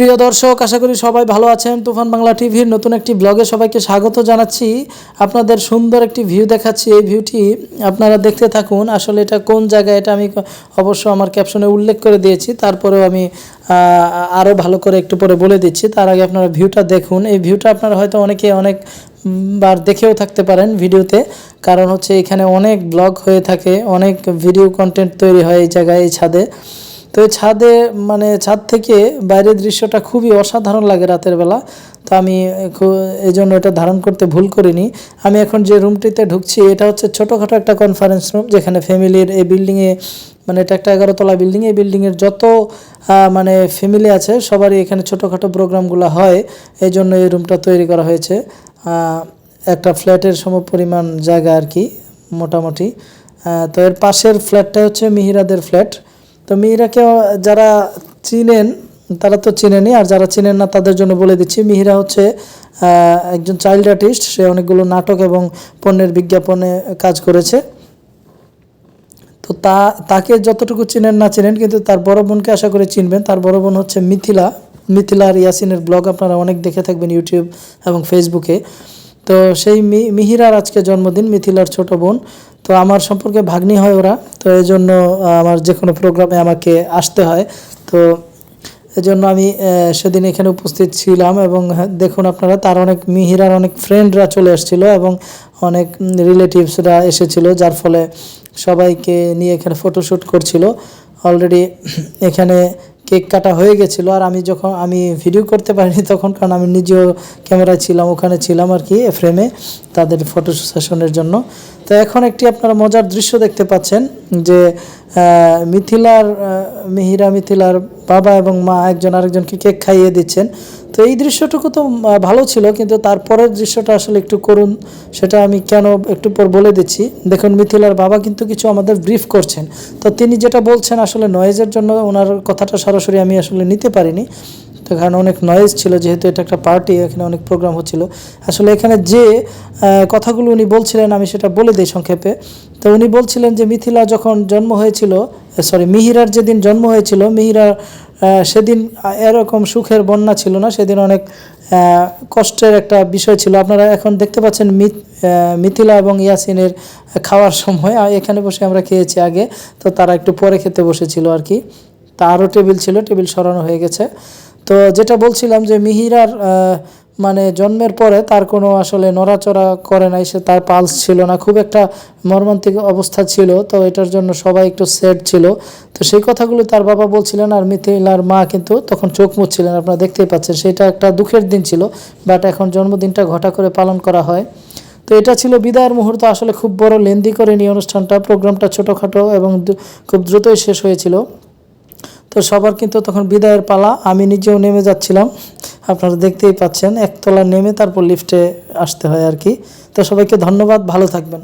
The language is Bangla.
প্রিয় দর্শক, আশা করি সবাই ভালো আছেন। তুফান বাংলা টিভির নতুন একটি ব্লগে সবাইকে স্বাগত জানাচ্ছি। আপনাদের সুন্দর একটি ভিউ দেখাচ্ছি। এই ভিউটি আপনারা দেখতে থাকুন। আসলে এটা কোন জায়গায়, এটা আমি অবশ্য আমার ক্যাপশনে উল্লেখ করে দিয়েছি। তারপরেও আমি আরও ভালো করে একটু পরে বলে দিচ্ছি। তার আগে আপনারা ভিউটা দেখুন। এই ভিউটা আপনারা হয়তো অনেকে অনেক বার দেখেও থাকতে পারেন ভিডিওতে। কারণ হচ্ছে এখানে অনেক ব্লগ হয়ে থাকে, অনেক ভিডিও কন্টেন্ট তৈরি হয় এই জায়গায়, এই ছাদে। তো এই ছাদে মানে ছাদ থেকে বাইরের দৃশ্যটা খুবই অসাধারণ লাগে রাতের বেলা। তো আমি এই জন্য এটা ধারণ করতে ভুল করিনি। আমি এখন যে রুমটিতে ঢুকছি, এটা হচ্ছে ছোটোখাটো একটা কনফারেন্স রুম যেখানে ফ্যামিলির এই বিল্ডিংয়ে মানে এটা একটা এগারোতলা বিল্ডিং, এই বিল্ডিংয়ের যত মানে ফ্যামিলি আছে, সবারই এখানে ছোটোখাটো প্রোগ্রামগুলো হয়। এই জন্য এই রুমটা তৈরি করা হয়েছে। একটা ফ্ল্যাটের সমপরিমাণ জায়গা আর কি, মোটামুটি। তো এর পাশের ফ্ল্যাটটা হচ্ছে মিহিরাদের ফ্ল্যাট। তো মিহিরাকে যারা চিনেন, তারা তো চিনেনি আর যারা চিনেন না তাদের জন্য বলে দিচ্ছি, মিহিরা হচ্ছে একজন চাইল্ড আর্টিস্ট, সে অনেকগুলো নাটক এবং পণ্যের বিজ্ঞাপনে কাজ করেছে। তো তা, তাকে যতটুকু চিনেন না চিনেন, কিন্তু তার বড় বোনকে আশা করে চিনবেন। তার বড় বোন হচ্ছে মিথিলা মিথিলা আর ইয়াসিনের ব্লগ আপনারা অনেক দেখে থাকবেন ইউটিউব এবং ফেসবুকে। তো সেই মিহিরার আজকে জন্মদিন, মিথিলার ছোট বোন। তো আমার সম্পর্কে ভাগ্নি হয় ওরা তো এই জন্য আমার যে কোনো প্রোগ্রামে আমাকে আসতে হয়। তো এজন্য আমি সেদিন এখানে উপস্থিত ছিলাম এবং হ্যাঁ, দেখুন আপনারা তার অনেক মিহিরার অনেক ফ্রেন্ডরা চলে এসেছিল এবং অনেক রিলেটিভসরা এসেছিল যার ফলে সবাইকে নিয়ে এখানে ফটোশ্যুট করছিল। অলরেডি এখানে কেক কাটা হয়ে গেছিল আর আমি যখন, আমি ভিডিও করতে পারিনি তখন, কারণ আমি নিজেও ক্যামেরায় ছিলাম, ওখানে ছিলাম আর কি ফ্রেমে তাদের ফটো সেশনের জন্য। তো এখন একটি আপনারা মজার দৃশ্য দেখতে পাচ্ছেন যে মিথিলার মিহিরা মিথিলার বাবা এবং মা একজন আরেকজনকে কেক খাইয়ে দিচ্ছেন। তো এই দৃশ্যটুকু তো ভালো ছিল, কিন্তু তারপরের দৃশ্যটা আসলে একটু করুন, সেটা আমি কেন একটু পর বলে দিচ্ছি। দেখুন, মিথিলার বাবা কিন্তু কিছু আমাদের ব্রিফ করছেন। তো তিনি যেটা বলছেন, আসলে নয়েজের জন্য ওনার কথাটা সরাসরি আমি আসলে নিতে পারিনি। তো কারণ অনেক নয়েজ ছিল, যেহেতু এটা একটা পার্টি এখানে অনেক প্রোগ্রাম হচ্ছিল। আসলে এখানে যে কথাগুলো উনি বলছিলেন, আমি সেটা বলে দিই সংক্ষেপে। তো উনি বলছিলেন যে, মিথিলা যখন জন্ম হয়েছিল সরি মিহিরার যেদিন জন্ম হয়েছিল, মিহিরা সেদিন এরকম সুখের বন্যা ছিল না, সেদিন অনেক কষ্টের একটা বিষয় ছিল। আপনারা এখন দেখতে পাচ্ছেন মিথ মিথিলা এবং ইয়াসিনের খাওয়ার সময়। এখানে বসে আমরা খেয়েছি আগে, তো তারা একটু পরে খেতে বসেছিল আর কি। তা আরও টেবিল ছিল, টেবিল সরানো হয়ে গেছে। তো যেটা বলছিলাম যে মিহিরার মানে জন্মের পরে তার কোনো আসলে নড়াচড়া করে নাই, সে তার পালস ছিল না, খুব একটা মর্মান্তিক অবস্থা ছিল। তো এটার জন্য সবাই একটু সেট ছিল। তো সেই কথাগুলো তার বাবা বলছিলেন আর মিথিলার মা কিন্তু তখন চোখ মুচ্ছিলেন আপনারা দেখতেই পাচ্ছেন। সেটা একটা দুঃখের দিন ছিল বাট এখন জন্মদিনটা ঘটা করে পালন করা হয়। তো এটা ছিল বিদায়ের মুহূর্ত, আসলে খুব বড় লেন্দি করে নিয়ে অনুষ্ঠানটা, প্রোগ্রামটা ছোটোখাটো এবং খুব দ্রুতই শেষ হয়েছিল। তো সবার কিন্তু তখন বিদায়ের পালা, আমি নিজেও নেমে যাচ্ছিলাম। আপনারা দেখতেই পাচ্ছেন, একতলা নেমে তারপর লিফটে আসতে হয় আর কি। তো সবাইকে ধন্যবাদ, ভালো থাকবেন।